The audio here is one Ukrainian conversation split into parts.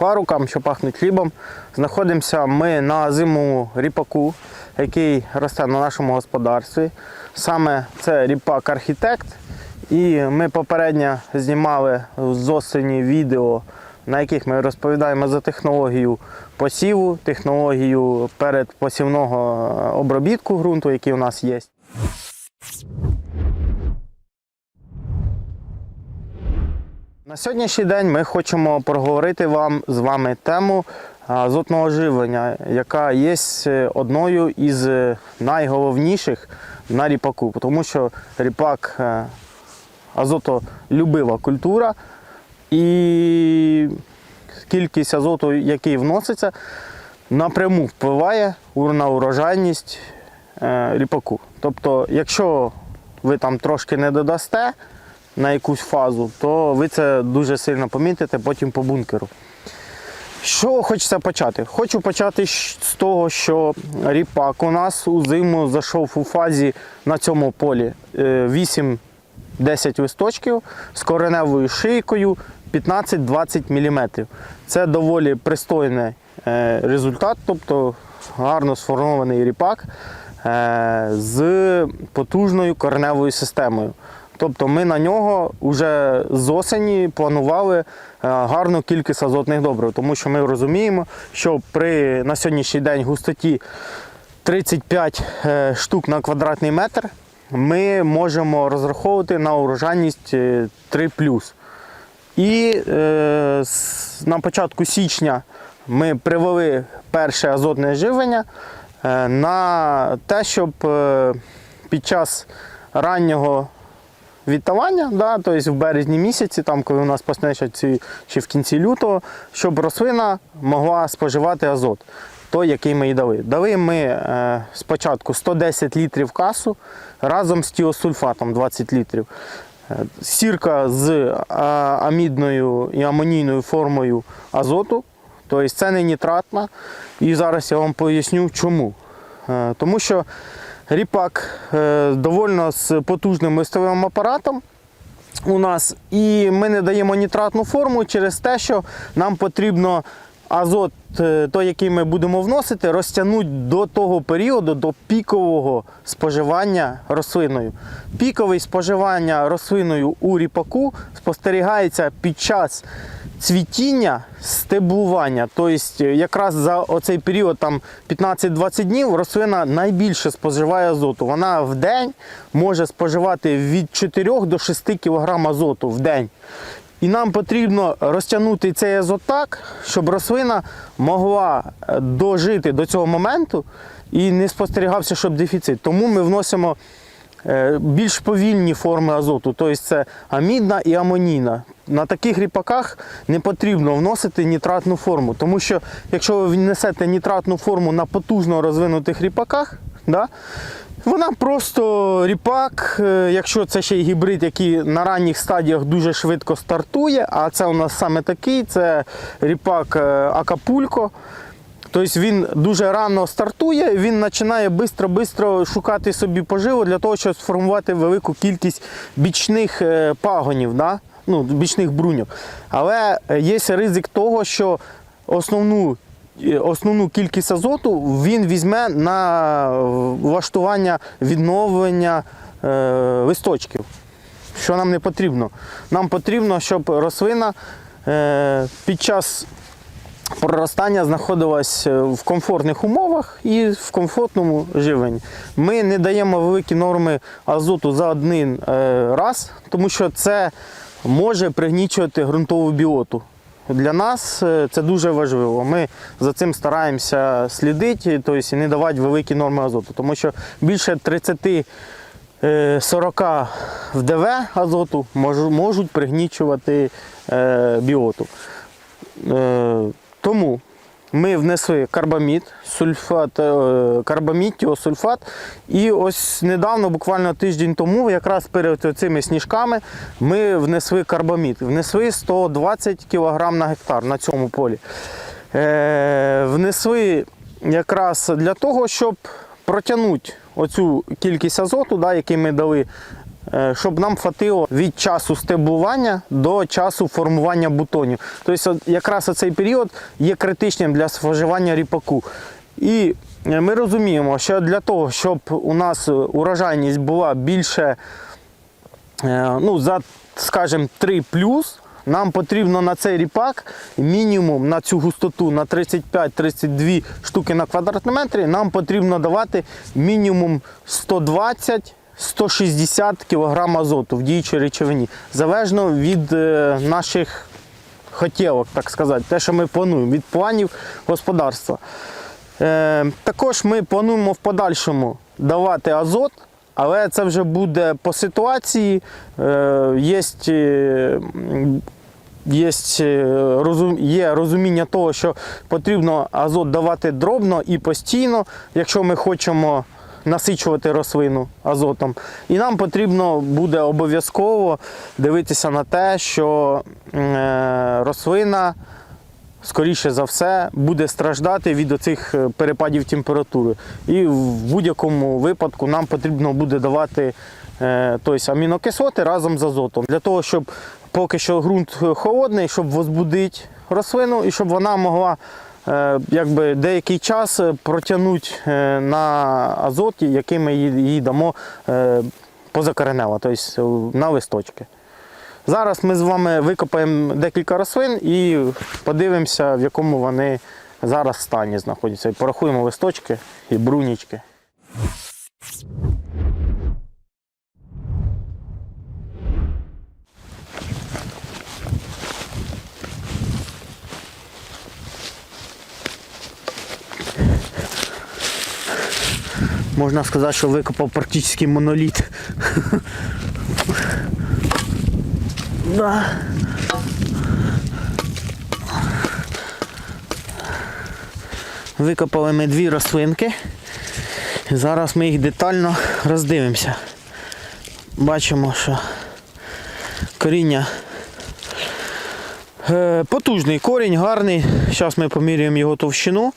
рукам, що пахнуть хлібом. Знаходимося ми на зимовому ріпаку, який росте на нашому господарстві. Саме це ріпак архітект. І ми попередньо знімали з осені відео, на яких ми розповідаємо за технологію посіву, технологію передпосівного обробітку ґрунту, який у нас є. На сьогоднішній день ми хочемо проговорити вам з вами тему азотного живлення, яка є одною із найголовніших на ріпаку, тому що ріпак е, азотолюбива культура і кількість азоту, який вноситься, напряму впливає на урожайність е, ріпаку. Тобто, якщо ви там трошки не додасте на якусь фазу, то ви це дуже сильно помітите потім по бункеру. Що хочеться почати? Хочу почати з того, що ріпак у нас у зиму зайшов у фазі на цьому полі е, 8-10 листочків з кореневою шийкою 15-20 мм. Це доволі пристойний е, результат, тобто гарно сформований ріпак е, з потужною кореневою системою. Тобто ми на нього вже з осені планували е, гарну кількість азотних добрив, тому що ми розуміємо, що при на сьогоднішній день густоті 35 е, штук на квадратний метр ми можемо розраховувати на урожайність е, 3 І е, на початку січня ми привели перше азотне живлення е, на те, щоб е, під час раннього відтавання, да, тобто в березні місяці, там, коли у нас ці, чи в кінці лютого, щоб рослина могла споживати азот, той, який ми їй дали. Дали ми е, спочатку 110 літрів касу разом з тіосульфатом 20 літрів. Е, Сірка з е, амідною і амонійною формою азоту, тобто це не нітратна. І зараз я вам поясню чому. Е, Тому що ріпак е, довольно з потужним листовим апаратом у нас, і ми не даємо нітратну форму через те, що нам потрібно азот, е, той, який ми будемо вносити, розтягнути до того періоду, до пікового споживання рослиною. Пікове споживання рослиною у ріпаку спостерігається під час цвітіння, стеблування. Тобто якраз за оцей період там 15-20 днів рослина найбільше споживає азоту. Вона в день може споживати від 4 до 6 кг азоту в день. І нам потрібно розтягнути цей азот так, щоб рослина могла е, дожити до цього моменту і не спостерігався, щоб дефіцит. Тому ми вносимо е, більш повільні форми азоту, тобто це амідна і амонійна. На таких ріпаках не потрібно вносити нітратну форму, тому що якщо ви внесете нітратну форму на потужно розвинутих ріпаках, да, вона просто ріпак, е, якщо це ще й гібрид, який на ранніх стадіях дуже швидко стартує, а це у нас саме такий, це ріпак е, Акапулько. Тобто він дуже рано стартує, він починає швидко шукати собі поживу для того, щоб сформувати велику кількість бічних е, пагонів, да? ну, бічних бруньок. Але є ризик того, що основну, е, основну кількість азоту він візьме на влаштування відновлення е, листочків що нам не потрібно. Нам потрібно, щоб рослина е, під час проростання знаходилась е, в комфортних умовах і в комфортному живленні. Ми не даємо великі норми азоту за один е, раз, тому що це може пригнічувати ґрунтову біоту. Для нас е, це дуже важливо. Ми за цим стараємося слідити, тобто не давати великі норми азоту, тому що більше 30 е, 40 в ДВ азоту можуть пригнічувати біоту. Тому ми внесли карбамід, сульфат, е, карбамід, тіосульфат. І ось недавно, буквально тиждень тому, якраз перед цими сніжками, ми внесли карбамід. Внесли 120 кг на гектар на цьому полі. Е, Внесли якраз для того, щоб протягнути оцю кількість азоту, да, який ми дали щоб нам хватило від часу стеблування до часу формування бутонів. Тобто якраз цей період є критичним для споживання ріпаку. І е, ми розуміємо, що для того, щоб у нас урожайність була більше Е, ну, за, скажімо, 3 плюс, нам потрібно на цей ріпак мінімум на цю густоту на 35-32 штуки на квадратний метр, нам потрібно давати мінімум 120-160 кг азоту в діючій речовині, залежно від е, наших хотілок, так сказати, те, що ми плануємо, від планів господарства. Е, також ми плануємо в подальшому давати азот, але це вже буде по ситуації. Е, є, є, є розуміння того, що потрібно азот давати дробно і постійно, якщо ми хочемо насичувати рослину азотом. І нам потрібно буде обов'язково дивитися на те, що е, рослина скоріше за все, буде страждати від оцих е, перепадів температури. І в будь-якому випадку нам потрібно буде давати тобто, амінокислоти разом з азотом. Для того, щоб поки що ґрунт холодний, щоб возбудити рослину і щоб вона могла якби, деякий час протягнути е, на азоті, який ми їй дамо е, позакоренево, тобто на листочки. Зараз ми з вами викопаємо декілька рослин і подивимося, в якому вони зараз стані знаходяться. Порахуємо листочки і брунічки. Можна сказати, що викопав практично моноліт. Да. Викопали ми дві рослинки. Зараз ми їх детально роздивимося. Бачимо, що коріння е, потужний корінь, гарний. Зараз ми поміряємо його товщину.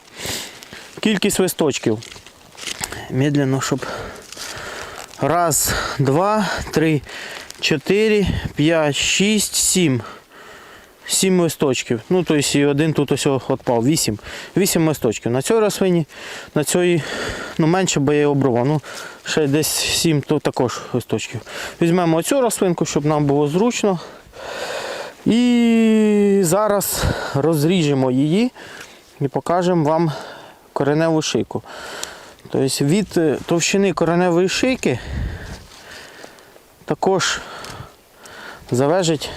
Кількість листочків. Медленно, щоб раз, два, три, 4, 5, 6, 7. 7 листочків. Ну, тобто і один тут ось відпав. 8. 8 листочків. На цій рослині, на цій ну, менше, бо я її обрував. Ну, ще десь 7 тут також листочків. Візьмемо оцю рослинку, щоб нам було зручно. І зараз розріжемо її і покажемо вам кореневу шийку. Тобто від е, товщини кореневої шийки також залежить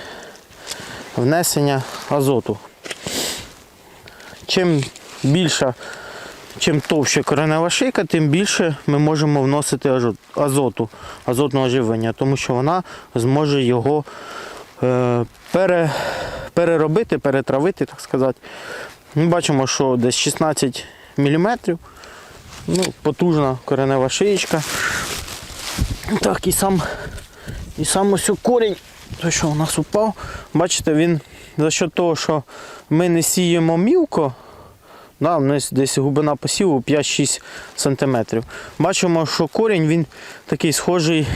внесення азоту. Чим більша, чим товща коренева шийка, тим більше ми можемо вносити азоту, азотного живлення, тому що вона зможе його е, пере, переробити, перетравити, так сказати. Ми бачимо, що десь 16 мм. Ну, потужна коренева шиєчка. Так, і сам і сам ось корінь, той, що у нас упав, бачите, він за що того, що ми не сіємо мілко, да, у нас десь глибина посіву 5-6 см. Бачимо, що корінь він такий схожий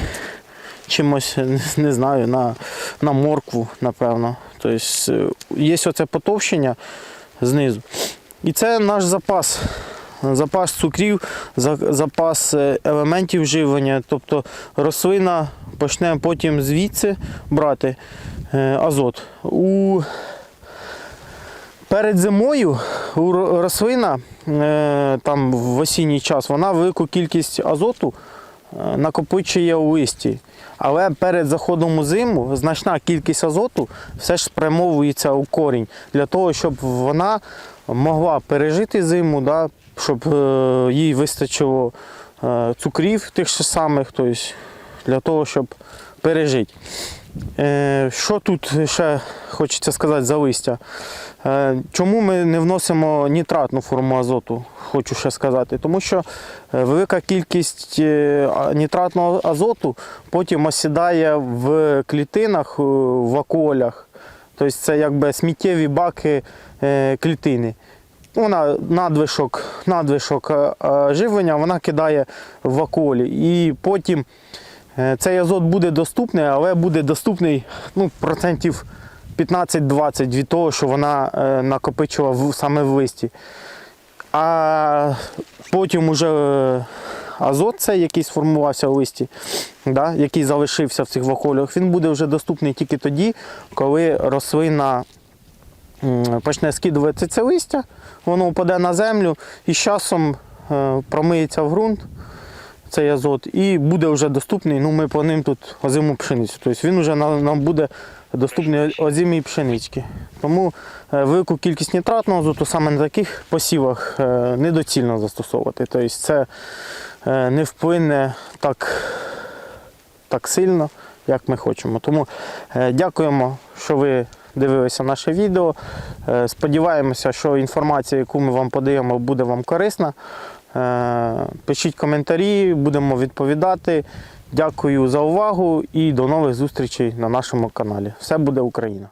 чимось, не знаю, на, на моркву, напевно. Тобто е, є оце потовщення знизу. І це наш запас. Запас цукрів, запас е, елементів живлення. Тобто рослина почне потім звідси брати е, азот. У... Перед зимою рослина е, там в осінній час вона велику кількість азоту накопичує у листі. Але перед заходом у зиму значна кількість азоту все ж спрямовується у корінь для того, щоб вона могла пережити зиму, да, щоб е, їй вистачило е, цукрів тих же самих, тобто для того, щоб пережити. Е, Що тут ще хочеться сказати за листя? Чому ми не вносимо нітратну форму азоту? Хочу ще сказати. Тому що велика кількість нітратного азоту потім осідає в клітинах, в вакуолях. Тобто це якби сміттєві баки клітини. Вона надвишок, надвишок е, е, живлення вона кидає в вакуолі. І потім Е, Цей азот буде доступний, але буде доступний ну, процентів 15-20 від того, що вона накопичила саме в листі. А потім уже азот, цей, який сформувався в листі, да, який залишився в цих ваколях, він буде вже доступний тільки тоді, коли рослина почне скидувати це листя, воно впаде на землю і з часом е, промиється в ґрунт цей азот і буде вже доступний. Ну, ми плануємо тут озиму пшеницю. Тобто він вже нам, буде доступний озимій пшенички. Тому е, велику кількість нітратного азоту саме на таких посівах е, недоцільно застосовувати. Тобто це не вплине так, так сильно, як ми хочемо. Тому дякуємо, що ви дивилися наше відео. Е, Сподіваємося, що інформація, яку ми вам подаємо, буде вам корисна. Е, Пишіть коментарі, будемо відповідати. Дякую за увагу і до нових зустрічей на нашому каналі. Все буде Україна!